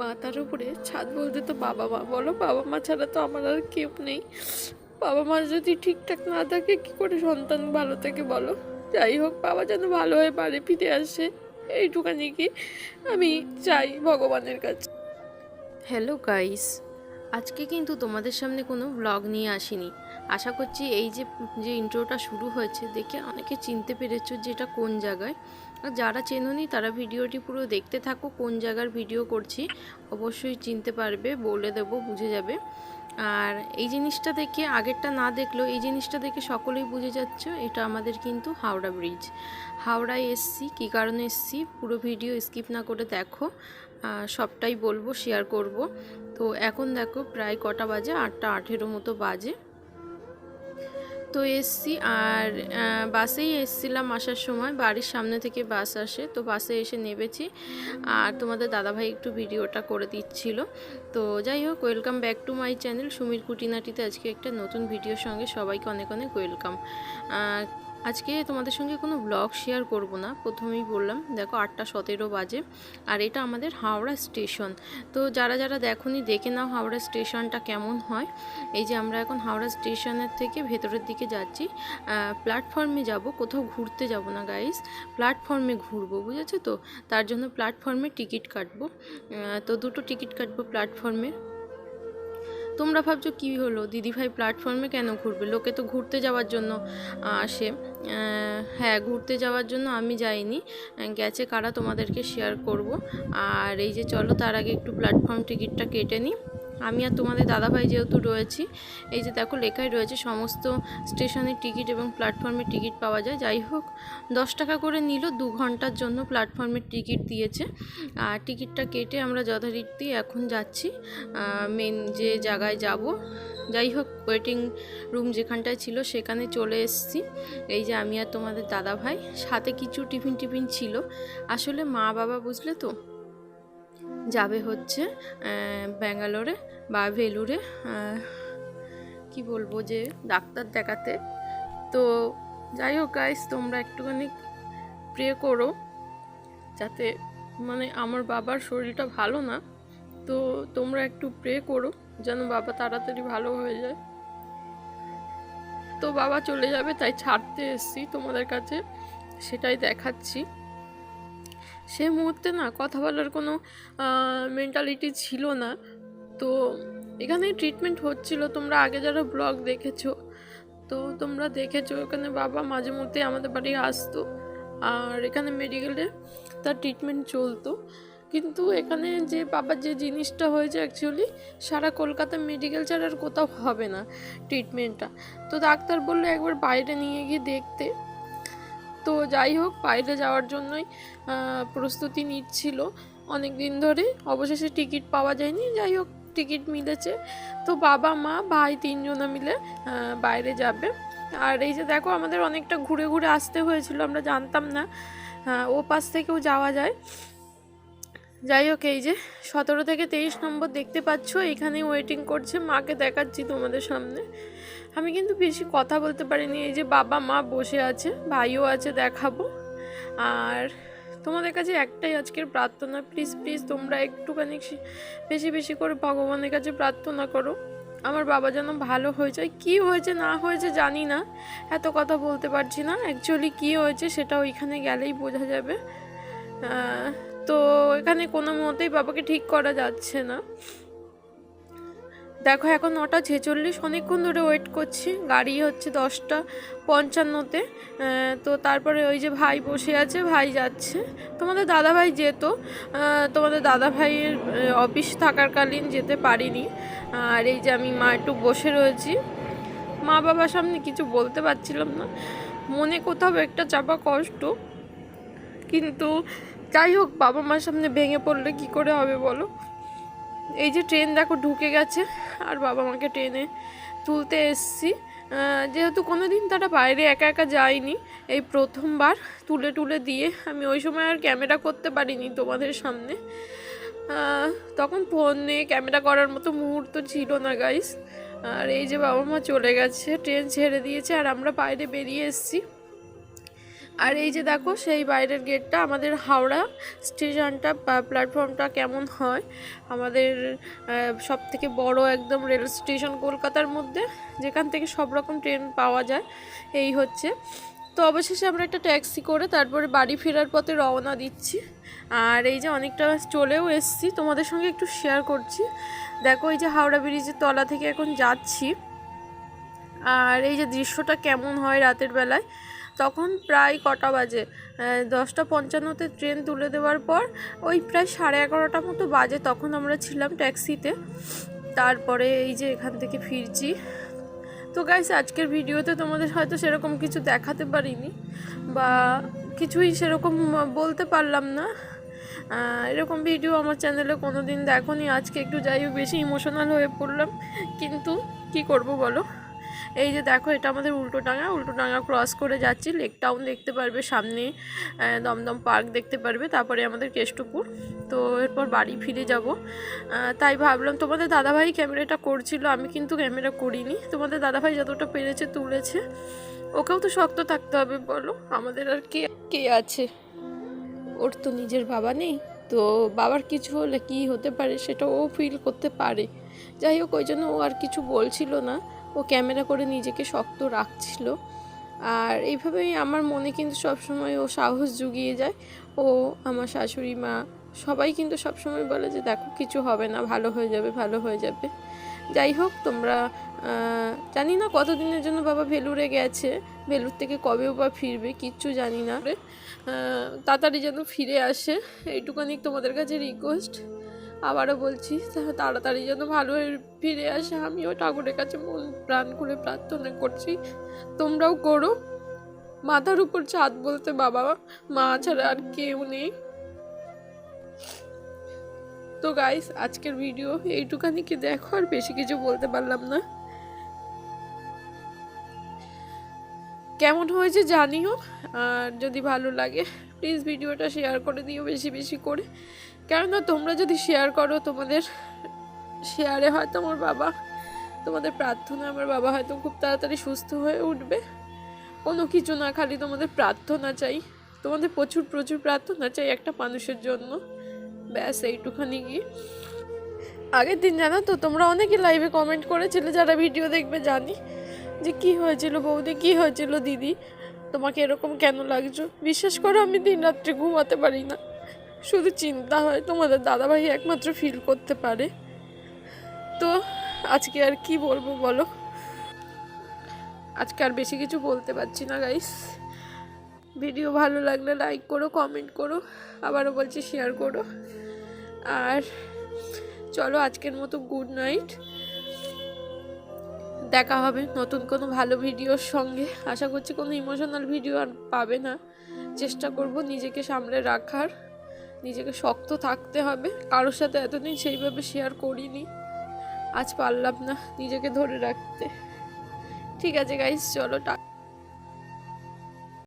মাথার উপরে ছাদ বলতে তো বাবা মা, বলো বাবা মা ছাড়া তো আমার আর কেউ নেই। বাবা মা যদি ঠিকঠাক না থাকে, কি করে সন্তান ভালো থাকে বলো? যাই হোক, বাবা যেন ভালো হয়ে বাড়ি ফিরে আসে, এইটুখানি কি আমি চাই ভগবানের কাছে। হ্যালো গাইস আজকে কিন্তু তোমাদের সামনে কোনো ব্লগ নিয়ে আসিনি। আশা করছি এই যে যে ইন্ট্রোটা শুরু হয়েছে, দেখে অনেকে চিনতে পেরেছ যে এটা কোন জায়গায়। আর যারা চেনোনি, তারা ভিডিওটি পুরো দেখতে থাকো, কোন জায়গার ভিডিও করছি। অবশ্যই চিনতে পারবে, বলে দেব, বুঝে যাবে। আর এই জিনিসটা দেখে আগেরটা না দেখলেও, এই জিনিসটা দেখে সকলেই বুঝে যাচ্ছ, এটা আমাদের কিন্তু হাওড়া ব্রিজ। হাওড়ায় এসছি, কী কারণে এসছি? পুরো ভিডিও স্কিপ না করে দেখো সবটাই বলব শেয়ার করব। তো এখন দেখো, প্রায় কটা বাজে, আটটা আঠেরো মতো বাজে। তো এসছি আর বাসেই এসছিলাম আসার সময়। বাড়ির সামনে থেকে বাস আসে, তো বাসে এসে নেবেছি আর তোমাদের দাদাভাই একটু ভিডিওটা করে দিচ্ছিল। তো যাই হোক welcome back to my channel সুমির কুটিনাটিতে আজকে একটা নতুন ভিডিওর সঙ্গে সবাইকে অনেক অনেক ওয়েলকাম আজকে তোমাদের সঙ্গে কোনো ব্লগ শেয়ার করব না। প্রথমেই বললাম, দেখো আটটা সতেরো বাজে আর এটা আমাদের হাওড়া স্টেশন তো যারা যারা দেখোনি, দেখে নাও হাওড়া স্টেশনটা কেমন হয়। এই যে আমরা এখন হাওড়া স্টেশনের থেকে ভেতরের দিকে যাচ্ছি। প্ল্যাটফর্মে যাব, কোথাও ঘুরতে যাব না গাইস প্ল্যাটফর্মে ঘুরবো, বুঝেছ তো? তার জন্য প্ল্যাটফর্মে টিকিট কাটবো। তো দুটো টিকিট কাটবো প্ল্যাটফর্মে তোমরা ভাবছ কি হলো? দিদিভাই প্ল্যাটফর্মে কেন ঘুরবে? লোকে তো ঘুরতে যাওয়ার জন্য আসে। হ্যাঁ ঘুরতে যাওয়ার জন্য আমি যাইনি। গেছে কারা তোমাদেরকে শেয়ার করব। আর এই যে চলো, তার আগে একটু প্ল্যাটফর্ম টিকিটটা কেটে নিই। আমি আর তোমাদের দাদাভাই যেহেতু রয়েছি, এই যে দেখো লেখাই রয়েছে, সমস্ত স্টেশনের টিকিট এবং প্ল্যাটফর্মের টিকিট পাওয়া যায়। যাই হোক, দশ টাকা করে নিল, দু ঘণ্টার জন্য প্ল্যাটফর্মের টিকিট দিয়েছে। আর টিকিটটা কেটে আমরা যথারীতি এখন যাচ্ছি মেন যে জায়গায় যাব। যাই হোক ওয়েটিং রুম যেখানটায় ছিল সেখানে চলে এসেছি। এই যে আমি আর তোমাদের দাদাভাই, সাথে কিছু টিফিন টিফিন ছিল। আসলে মা বাবা বুঝলে তো? যাবে হচ্ছে ব্যাঙ্গালোরে বা ভেলুরে কি বলব যে ডাক্তার দেখাতে। তো যাই হোক গাইস তোমরা একটুখানি প্রে করো, যাতে মানে আমার বাবার শরীরটা ভালো না। তো তোমরা একটু প্রে করো, যেন বাবা তাড়াতাড়ি ভালো হয়ে যায়। তো বাবা চলে যাবে, তাই ছাড়তে এসছি তোমাদের কাছে, সেটাই দেখাচ্ছি। সে মুহূর্তে না কথা বলার কোনো মেন্টালিটি ছিল না। তো এখানে ট্রিটমেন্ট হচ্ছিল। তোমরা আগে যারা ব্লগ দেখেছ, তো তোমরা দেখেছ এখানে বাবা মাঝে মধ্যে আমাদের বাড়ি আসতো। আর এখানে মেডিকেলে তার ট্রিটমেন্ট চলতো। কিন্তু এখানে যে বাবার যে জিনিসটা হয়েছে অ্যাকচুয়ালি সারা কলকাতা মেডিকেল ছাড়া আর কোথাও হবে না ট্রিটমেন্টটা তো ডাক্তার বলল একবার বাইরে নিয়ে গিয়ে দেখতে। তো যাই হোক, বাইরে যাওয়ার জন্যই প্রস্তুতি নিচ্ছিল অনেক দিন ধরে। অবশেষে টিকিট পাওয়া যায়নি। যাই হোক, টিকিট মিলেছে। তো বাবা, মা, ভাই তিনজনা মিলে বাইরে যাবে। আর এই যে দেখো, আমাদের অনেকটা ঘুরে ঘুরে আসতে হয়েছিল, আমরা জানতাম না ও পাশ থেকেও যাওয়া যায়। যাই হোক, এই যে সতেরো থেকে তেইশ নম্বর দেখতে পাচ্ছ এখানে ওয়েটিং করছে। মাকে দেখাচ্ছি তোমাদের সামনে। আমি কিন্তু বেশি কথা বলতে পারিনি। এই যে বাবা, মা বসে আছে, ভাইও আছে, দেখাবো। আর তোমাদের কাছে একটাই আজকের প্রার্থনা প্লিজ প্লিজ তোমরা একটুখানি বেশি বেশি করে ভগবানের কাছে প্রার্থনা করো। আমার বাবা যেন ভালো হয়ে যায় কী হয়েছে, না হয়েছে জানি না। এত কথা বলতে পারছি না। অ্যাকচুয়ালি কী হয়েছে সেটা ওইখানে গেলেই বোঝা যাবে। তো এখানে কোনো মতেই বাবাকে ঠিক করা যাচ্ছে না। দেখো, এখন নটা ছেচল্লিশ, অনেকক্ষণ ধরে ওয়েট করছি। গাড়ি হচ্ছে দশটা পঞ্চান্নতে। তো তারপরে ওই যে ভাই বসে আছে, ভাই যাচ্ছে। তোমাদের দাদা ভাই যেত তোমাদের দাদা ভাইয়ের অফিস থাকাকালীন যেতে পারিনি। আর এই যে আমি মা একটু বসে রয়েছি। মা বাবার সামনে কিছু বলতে পারছিলাম না। মনে কোথাও একটা চাপা কষ্ট। কিন্তু যাই হোক, বাবা মার সামনে ভেঙে পড়লে কি করে হবে বলো? এই যে ট্রেন দেখো ঢুকে গেছে। আর বাবা মাকে ট্রেনে তুলতে এসছি। যেহেতু কোনো দিন তারা বাইরে একা একা যায়নি, এই প্রথমবার তুলে তুলে দিয়ে আমি ওই সময় আর ক্যামেরা করতে পারিনি তোমাদের সামনে। তখন ফোনে ক্যামেরা করার মতো মুহূর্ত ছিল না গাইস আর এই যে বাবা মা চলে গেছে ট্রেন ছেড়ে দিয়েছে, আর আমরা বাইরে বেরিয়ে এসেছি। আর এই যে দেখো, সেই বাইরের গেটটা, আমাদের হাওড়া স্টেশনটা প্ল্যাটফর্মটা কেমন হয়? আমাদের সব থেকে বড় একদম রেল স্টেশন কলকাতার মধ্যে, যেখান থেকে সব রকম ট্রেন পাওয়া যায়, এই হচ্ছে। তো অবশেষে আমরা একটা ট্যাক্সি করে তারপরে বাড়ি ফেরার পথে রওনা দিচ্ছি। আর এই যে অনেকটা চলেও এসছি, তোমাদের সঙ্গে একটু শেয়ার করছি। দেখো, এই যে হাওড়া ব্রিজের তলা থেকে এখন যাচ্ছি। আর এই যে দৃশ্যটা কেমন হয় রাতের বেলায় তখন প্রায় কটা বাজে। দশটা পঞ্চান্নতে ট্রেন তুলে দেওয়ার পর ওই প্রায় সাড়ে এগারোটা মতো বাজে তখন আমরা ছিলাম ট্যাক্সিতে। তারপরে এই যে এখান থেকে ফিরছি। তো গাইস আজকের ভিডিওতে তোমাদের হয়তো সেরকম কিছু দেখাতে পারিনি বা কিছুই সেরকম বলতে পারলাম না। এরকম ভিডিও আমার চ্যানেলে কোনো দিন দেখোনি। আজকে একটু যাই হোক, বেশি ইমোশনাল হয়ে পড়লাম। কিন্তু কি করব বলো? এই যে দেখো, এটা আমাদের উল্টো ডাঙা উল্টো ডাঙা ক্রস করে যাচ্ছি। লেক টাউন দেখতে পারবে সামনে দমদম পার্ক দেখতে পারবে, তারপরে আমাদের কেষ্টপুর। তো এরপর বাড়ি ফিরে যাব। তাই ভাবলাম, তোমাদের দাদাভাই ক্যামেরাটা করছিল, আমি কিন্তু ক্যামেরা করিনি। তোমাদের দাদাভাই যতটা পেরেছে তুলেছে। ওকেও তো শক্ত থাকতে হবে, বলো। আমাদের আর কে কে আছে? ওর তো নিজের বাবা নেই। তো বাবার কিছু হলে কি হতে পারে, সেটা ও ফিল করতে পারে। যাই হোক, ওই জন্য ও আর কিছু বলছিল না। ও ক্যামেরা করে নিজেকে শক্ত রাখছিল। আর এইভাবেই আমার মনে কিন্তু সবসময় ও সাহস জুগিয়ে যায়। ও, আমার শাশুড়ি, মা সবাই কিন্তু সবসময় বলে যে, দেখো, কিছু হবে না, ভালো হয়ে যাবে, ভালো হয়ে যাবে। যাই হোক, তোমরা জানি না কতদিনের জন্য বাবা ভেলুরে গেছে, ভেলুর থেকে কবেও বা ফিরবে, কিচ্ছু জানি না। তাড়াতাড়ি যেন ফিরে আসে এইটুখানি তোমাদের কাছে রিকোয়েস্ট আবারও বলছি তাড়াতাড়ি যেন ভালো হয়ে ফিরে আসে। আমিও ঠাকুরের কাছে মন প্রাণ করে প্রার্থনা করছি। তোমরাও করো। মাথার উপর ছাদ বলতে বাবা, মা ছাড়া আর কেউ নেই। তো গাইস আজকের ভিডিও এইটুখানি কি দেখো? আর বেশি কিছু বলতে পারলাম না। কেমন হয়েছে জানিও। আর যদি ভালো লাগে প্লিজ ভিডিওটা শেয়ার করে দিও বেশি বেশি করে। কেননা তোমরা যদি শেয়ার করো তোমাদের শেয়ারে হয়তো আমার বাবা, তোমাদের প্রার্থনা আমার বাবা হয়তো খুব তাড়াতাড়ি সুস্থ হয়ে উঠবে। কোনো কিছু না, খালি তোমাদের প্রার্থনা চাই। তোমাদের প্রচুর প্রচুর প্রার্থনা চাই একটা মানুষের জন্য। ব্যাস, এইটুখানি গিয়ে। আগের দিন জানো তো, তোমরা অনেকে লাইভে কমেন্ট করেছিলে, যারা ভিডিও দেখবে, জানি। যে কি হয়েছিল বৌদি, কি হয়েছিল দিদি? তোমাকে এরকম কেন লাগছো? বিশ্বাস করো, আমি দিন রাত্রে ঘুমাতে পারি না। শুধু চিন্তা হয় তোমাদের দাদাভাই একমাত্র ফিল করতে পারে। তো আজকে আর কি বলব বলো? আজকে আর বেশি কিছু বলতে পারছি না গাইস ভিডিও ভালো লাগলে লাইক করো কমেন্ট করো, আবারও বলছি শেয়ার করো। আর চলো আজকের মতো গুড নাইট দেখা হবে নতুন কোনো ভালো ভিডিওর সঙ্গে। আশা করছি কোনো ইমোশনাল ভিডিও আর পাবে না। চেষ্টা করব নিজেকে সামলে রাখার। নিজেকে শক্ত থাকতে হবে। কারোর সাথে এতদিন সেইভাবে শেয়ার করিনি। আজ পারলাম না নিজেকে ধরে রাখতে। ঠিক আছে গাইস চলো টা